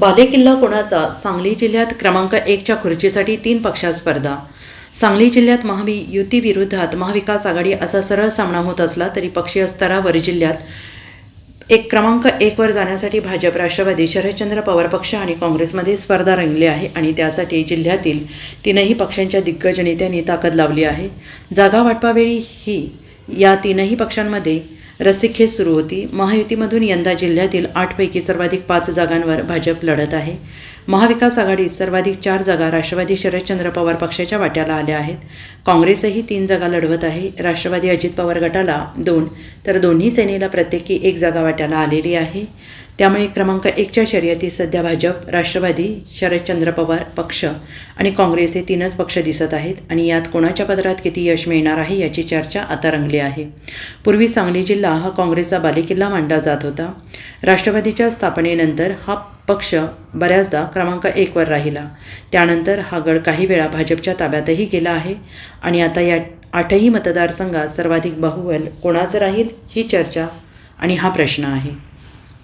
बालेकिल्ला कोणाचा? सांगली जिल्ह्यात क्रमांक एकच्या खुर्चीसाठी तीन पक्षात स्पर्धा. सांगली जिल्ह्यात महावी युतीविरोधात महाविकास आघाडी असा सरळ सामना होत असला तरी पक्षीय स्तरावर जिल्ह्यात एक क्रमांक एकवर जाण्यासाठी भाजप राष्ट्रवादी शरदचंद्र पवार पक्ष आणि काँग्रेसमध्ये स्पर्धा रंगली आहे आणि त्यासाठी जिल्ह्यातील तीनही पक्षांच्या दिग्गज नेत्यांनी ताकद लावली आहे. जागा वाटपावेळी ही या तीनही पक्षांमध्ये रस्सीखेच सुरू होती. महायुतीमधून यंदा जिल्ह्यातील आठपैकी सर्वाधिक पाच जागांवर भाजप लढत आहे. महाविकास आघाडीत सर्वाधिक चार जागा राष्ट्रवादी शरदचंद्र पवार पक्षाच्या वाट्याला आल्या आहेत. काँग्रेसही तीन जागा लढवत आहे. राष्ट्रवादी अजित पवार गटाला दोन तर दोन्ही सेनेला प्रत्येकी एक जागा वाट्याला आलेली आहे. त्यामुळे क्रमांक एकच्या शर्यतीत सध्या भाजप राष्ट्रवादी शरदचंद्र पवार पक्ष आणि काँग्रेस हे तीनच पक्ष दिसत आहेत आणि यात कोणाच्या पदरात किती यश मिळणार आहे याची चर्चा आता रंगली आहे. पूर्वी सांगली जिल्हा हा काँग्रेसचा बालेकिल्ला मांडला जात होता. राष्ट्रवादीच्या स्थापनेनंतर हा पक्ष बऱ्याचदा क्रमांक एकवर राहिला. त्यानंतर हा गड काही वेळा भाजपच्या ताब्यातही गेला आहे आणि आता या आठही मतदारसंघात सर्वाधिक बाहुबल कोणाचं राहील ही चर्चा आणि हा प्रश्न आहे.